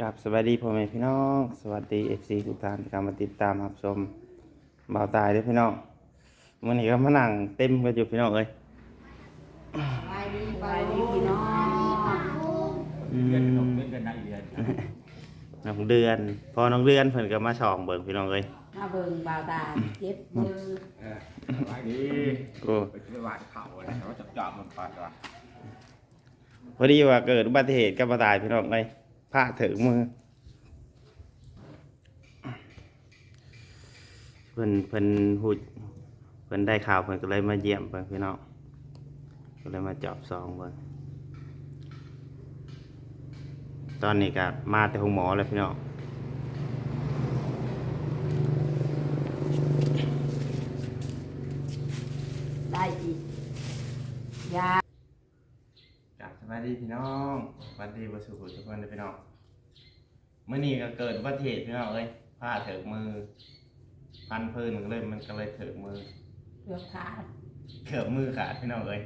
กับสวัสดีพ่อแม่พี่น้อง สวัสดีเอฟซีทุกท่านที่เข้ามาติดตามรับชมบ่าวตายเด้วยพี่น้องมื่อนี้ก็มานั่งเต็มกันอยู่พี่น้องเอ้ยไปดีไปดีพี่น้องอืมเดือนหกเดือนเดือนนักเรียนน้องเดือน พอน้องเดือนเพิ่นก็มาช่องเบิ่งพี่น้องเอ้ยมาเบิ่งบ่าวตาเจ็บมือเออสบายดีโอ้ไปที่วาดเข่าเลยเขาจับจอบมันก่อนว่ะพอดีว่าเกิดอุบัติเหตุกับบ่าวตายพี่น้องเอ้ย พลาดถึงมือเพิ่นเพิ่นหูเพิ่นได้ข่าวเพิ่นก็เลยมาเยี่ยมเบิ่งพี่น้องก็เลยมาจอบซองเบิ่งตอนนี้ก็มาแต่ห้องหมอแล้วพี่น้องได้อีกยากับสวัสดีพี่น้องสวัสดีประสุขทุกคนเลยพี่น้อง เมื่อนี้ก็เกิดอุบัติเหตุพี่น้องเอ้ยผ้าเถิกมือ พันพื้นมันก็เลยมันก็เลยเถิกมือ เกือบขาดเกือบมือขาดพี่น้องเอ้ย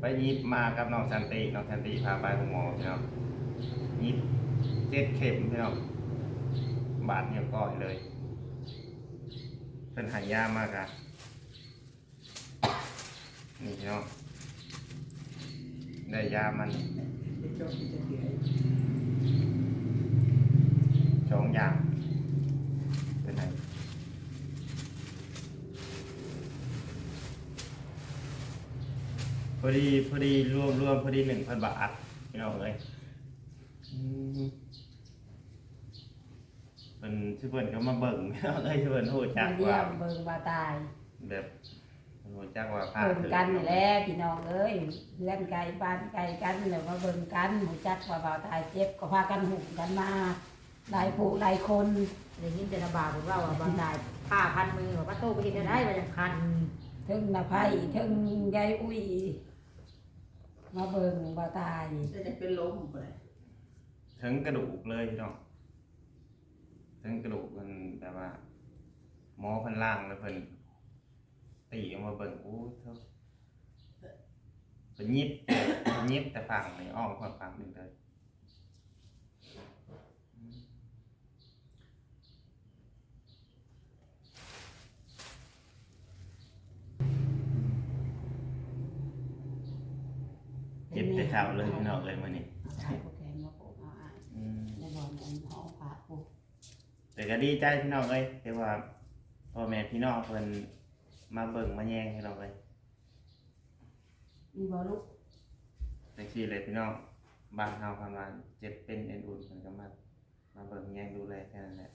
ไปยิบมากับน้องสันติน้องสันติพาไปห้องหมอพี่น้องยิบเจ็ดเข็มพี่น้องบาดเนี่ยก้อยเลยเป็นหายามากอะนี่พี่น้องได้ยามันส องอย่างเป็นไงพอดีพอดีรวมรวมพอดีหนึ่งพันบาทพี่น้องเลยอืมเป็นชื่อเพิ่นก็มาเบิ่งพี่น้องเอ้ยชื่อเพิ่นโหจัมากเยี่ยว่ามเบิ่งบ่าวตายแบบโหจักว่าพาเบิ่งถึงกันนี่แหละพี่น้องเอ้ยเพื่อนไกลบ้านไกลกันแล้วมาเบิ่งกันหมูจักว่าบ่าวตายเจ็บก็พากันหุ่มกันมา หลายผู้หลายคนได้ยินแต่ระบาดผมว่าว่าบางได้ผ้าพันมือว่าป้าโตไปเห็นได้มาจากพันถึงนาไผถึงยายอุ้ยมาเบิ่งบ่าวตายจะเป็นลมไปถึงกระดูกเลยพี่น้องถึงกระดูกมันแบบว่าหมอเพันล่างแล้วเพิ่นตีออกมาเบิ่งโอ้เท่าเพิ่นยิบเพิ่นยิบแต่ฝั่งนี่อ้อมฝั่งฝั่งหนึงเลย เจ็บแต่เช้าเลยพี่น้องเลยมื้อนี้ใช่โปรแกรมมาปลูกเอาอะอืมในบ่อนอันหอผาปลูกแต่ก็ดีใจพี่น้องเอ้ยที่ว่าพ่อแม่พี่น้องเพิ่นมาเบิ่งมาแย่งพี่น้องเอ้ยมีบ่ลูกจังซี่เลยพี่น้องบ้านเฮาประมาณเจ็บเป็นเอ็นอุ่นเพิ่นก็มามาเบิ่งแย่งดูแลแค่นั้นแหละ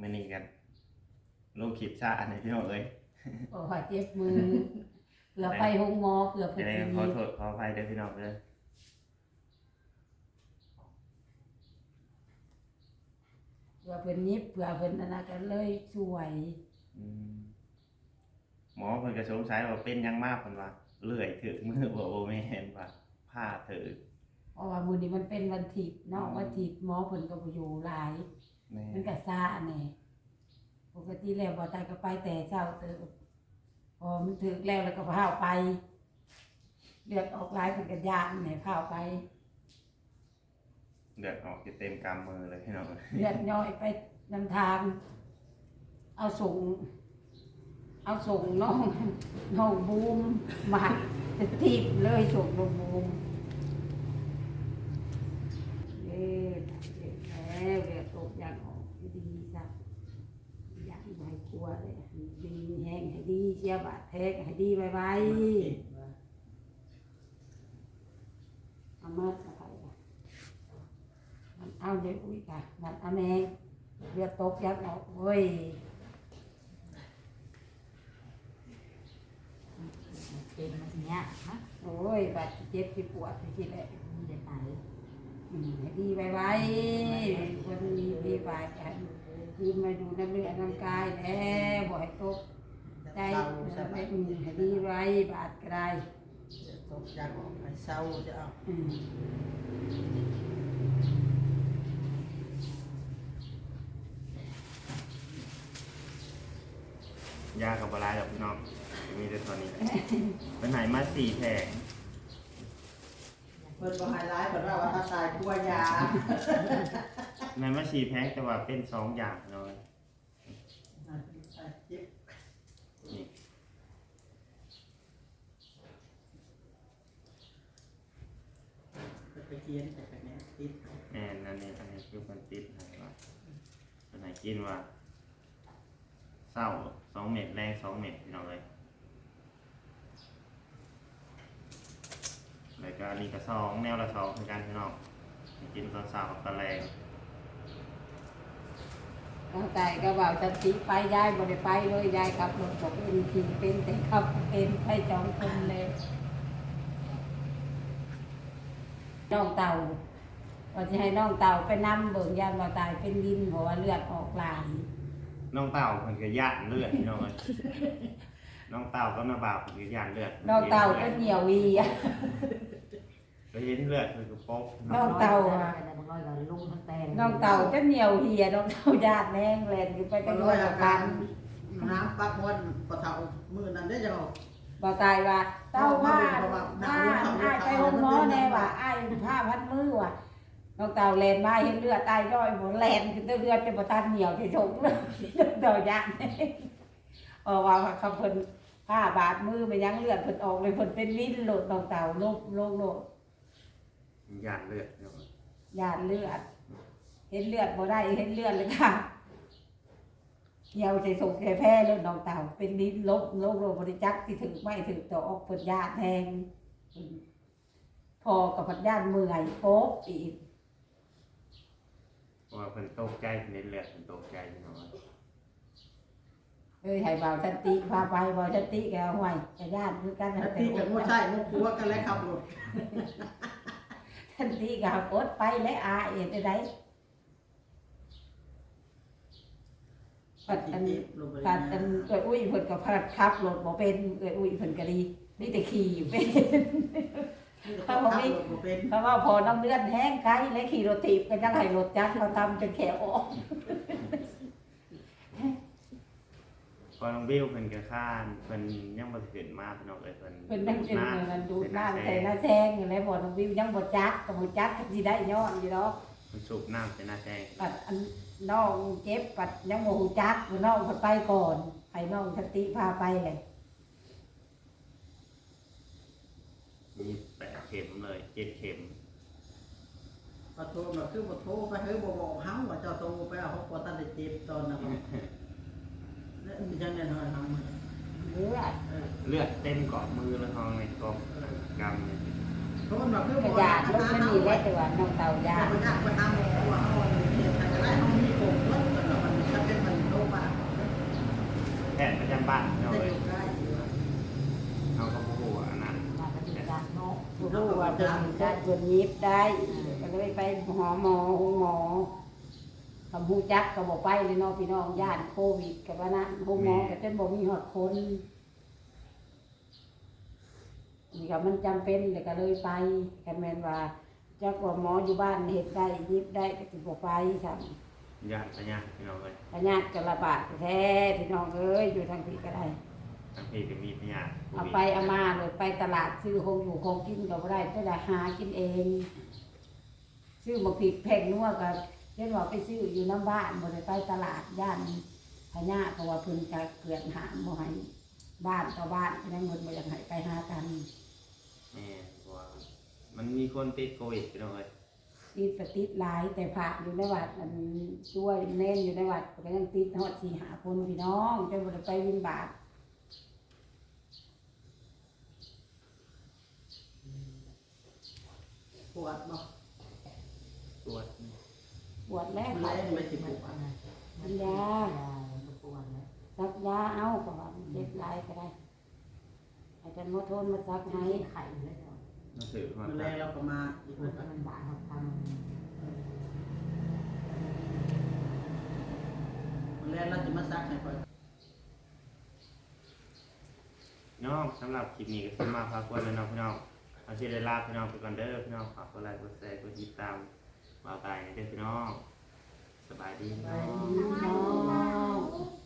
มื้อนี้กันลงคลิปชาอันนี้พี่น้องเอ้ยโอ้ยเจ็บมือ เกือบไปห้องหมอเกือบไปจะได้กินขอโทษขออภัยเด้อพี่น้องเด้อเผื่อเพิ่นยิบเผื่อเพิ่นอันนั้นก็เลยช่วย อืมหมอเพิ่นก็สงสัยว่าเป็นหยังมากเพิ่นว่าเลื่อยถึกมือบ่บ่แม่นว่าผ้าถึกเพราะว่ามื้อนี้มันเป็นวันทิพย์เนาะวันทิพย์หมอเพิ่นก็บ่อยู่หลาย แม่มันก็ซ่าแน่ปกติแล้วบ่ตายก็ไปแต่เช้าเติบ พอมันถึกแล้วแล้วก็พาไป เลือดออกหลายเพิ่นก็ย่านแหน่พาไปเลือดออกจะเต็มกำมือเลยพี่น้องเลือดย่อยไปนำทาง เอาส่ง เอาส่งน้องน้องบูมมาจะทีบเลยส่งน้องบูมเอ้ยแล้วเลือดตกยางออกดีจ้ะอยากให้กลัวเลยดีแห้งให้ดี เชียบาดแทกให้ดีไวๆเอามาสะพายกันเอาเดี๋ยวอุ้ยกันนั่นเอาแม่เลือดตกยางออกเว้ยเป็นมาทีเนี้ยฮะโอ้ยบาดเจ็บที่ปวดที่แหละมีแต่ไหนอืมให้ดีไว้ไว้คนมีดีบายกันคืนมาดูน้ำเลือดน้ำกายแล้วบ่ให้ตก ไหมไม่อืมให้ดีไว้บาดก็ได้ตกยากออกไปเศร้าจะเอาอืมยากับบลายดอกพี่น้องมีแต่ตอนนี้เป็นไหนมาสี่แผงอยากเพิ่นบ่ไฮไลท์เพิ่นว่าว่าถ้าตายกลัวยาในมาชีแพงแต่ว่าเป็นสองอย่างเนาะ เจ็บ นี่ ไปเกียนแต่แม่ติดแอนอันนี้อันนี้คือคนติดให้ว่าคนไหนกินว่าเศร้าสองเม็ดแรงสองเม็ดพี่น้องเลยแล้วก็อันนี้ก็สองแนวละสองคือกันพี่น้องกินตอนเช้ากับตอนแรงตั้งใจก็ว่าจะตีไปยายบ่ได้ไปเลยยายขับรถบอกเป็นขี่เป็นแต่ขับเป็นไปจองคนเลย น้องเต่าว่าจะให้น้องเต่าไปนํเบิ่งยานว่าตายเป็นดินเพราะว่าเลือดออกหลายน้องเต่าเพิ่นก็ย่านเลือดพี่น้องเลยน้องเต่าก็มาบาปเพิ่นก็ย่านเลือดน้องเต่าก็เหนียววีอะไปเห็นเลือดเพิ่นก็ปกน้องเต่าอะแต่บางร้อยก็ลุงทั้งแตงน้องเต่าจะเหนียวเหียน้องเต่าญาติแรงแลนอยู่ไปก็ตั้งร้ร้ออยยอาละกาพัรนน้ำปักวันปะเฒ่ามื้อนั้นได้จะบอก บ่ตายว่า เต้าผ้าผ้าอ้ายไปห้องหมอแน่ว่าอ้ายผ้าพันมือว่ะน้องเต่าแลนมาเห็นเลือดตายย่อยหมดแลนคือเลือดจะบ่ทันเหนียวที่สุดเลยเต่าญาติเออว่าเขาเพิ่นผ้าบาดมือมันยังเลือดเพิ่นออกเลยเพิ่นเป็นลิ้นโลดน้องเต่าโลกโลกโลกย่านเลือดพี่น้องเอ้ยญาติเลือด เห็นเลือดบ่ได้เห็นเลือดเลยค่ะ เหี่ยวใจส่งใจแพ้เลยน้องเต่า เป็นลิ้นลบโลกโลกบริจักที่ถึงไม่ถึงต่อออกเพิ่นญาติแทง พอกับพัดย่านเมื่อยโป๊บอีกเพราะว่าเพิ่นตกใจเพิ่นเห็นเลือดเพิ่นตกใจพี่น้องเอ้ยเอ้ยให้บ่าวสันติพาไปบ่าวสันติแกห่วยกับญาติคือกันนาแต่ทีกับงดใช่งดครัวกันแล้วขับรถสันติก็เอากดไปและอาเอ็ดได้ ปัดอันเจ็บลงไปปัดอันเอ้ยอุ้ยเพิ่นก็พัดขับรถบ่เป็นเอ้ยอุ้ยเพิ่นก็ดีนี่แต่ขี่อยู่เป็นขับรถบ่เป็นเพราะว่าพอน้ำเลือดแห้งไกลและขี่รถถีบก็ยังให้รถจักรเขาทำเป็นแขวออกพอน้องบิวเพิ่นก็ข้านเพิ่นยังบ่ขึ้นมาพี่น้องเอ้ยเพิ่นเป็นนั่งเป็นน้ำเงินมันดูดเป็นน้ำน้ำใส่หน้าแซงอย่างไรพอน้องวิวยังบ่จักกับบ่จักก็สิได้ย้อนอยู่เนาะ มันสูบน้ำใส่หน้าแจ้งปัดอันน้องเจ็บปัดยังบ่ฮู้จักว่าน้องเพิ่นไปก่อนให้น้องสติพาไปเลยมีแปดเข็มเลยเจ็ดเข็มพอโทรมาคือบ่โทรไปเฮ้ยบ่บอกเฮาว่าเจ้าโทรไปเอาเขาบ่ทันได้เจ็บตอนนั้นแล้วมันจังได้น้อยเฮาเลือดเลือดเต็มเกาะมือแล้วท้องในกองกำเนี่ยโทรมาคื อกระบ่ยาดรถมันมีแล้วแต่ว่าน้องเต่ายาญาติญาติไปหาหมอว่าเฮาเจ็บทางได้เฮามีผมเพิ่นก็มันถ้าเป็นมันโตมาแพทย์ประจำบ้านเราได้เลอยยู่ใกล้อยู่เอาเขาพูดอันนั้นมาปฏิบัติเนาะบ่รู้ว่าเพิ่นได้เพิ่นยิบได้ก็เลยไปหาหมอหงหมอคำฮู้จักก็บ่ไปเลยเนาะพี่น้องย่านโควิดกับว่านั้นหงหมอก็จนบ่มีฮอดคน นี่ก็มันจำเป็นเลยก็เลยไปกันแมนว่าเจ้าว่าหมออยู่บ้านเห็ดได้ยิบได้ก็ติบไปสั่งญาติญาติพี่น้องเลยพญาติกระบาดแท้พี่น้องเอ้ยอยู่ทางพี่ก็ได้ทั้งพี่ก็มีพยาธิเอาไปเอามาเลยไปตลาดซื้อคงอยู่คงกินก็บ่ได้แต่ละหากินเอง ซื้อมาผิดแพงนัวก็เช่นว่าไปซื้ออยู่น้ำบ้านบ่ได้ไปตลาดย่านพญาติเพราะว่าเพิ่นจะเกลื่อนหามบ่ให้บ้านต่อบ้านฉะนั้นเพิ่นบ่อยากให้ไปหากันแม่ว่ามันมี คนติดโควิดพี่น้องเลยติดก็ติดหลายแต่พระอยู่ในวัดมันช่วยเน้นอยู่ในวัดก็ยังติดฮอดสี่หาคนพี่น้องจนบ่ได้ไปวินบาทปวดบ่ตรวจปวดแล้วแรงไปสิปวดกินยาปวดนะซักยาเอาก็ว่ามันเจ็บหลายก็ได้อาจารย์โมโทนมาซักให้ให้ไข่เลยเนาะหนังสือมามันแรงเราก็มาอีกมันแล้วมันบาดทมันแรงเราจะมาซักให้ก่อนน้องสำหรับคลิปนี้ก็สมาพากวนแล้วน้องพี่น้องเอาที่ได้ลาพี่น้องไปก่อนเด้อพี่น้องฝากกดไลค์กดแชร์กดติดตามบ่าวตายในเด้อพี่น้องสบายดีพี่น้อง น้อง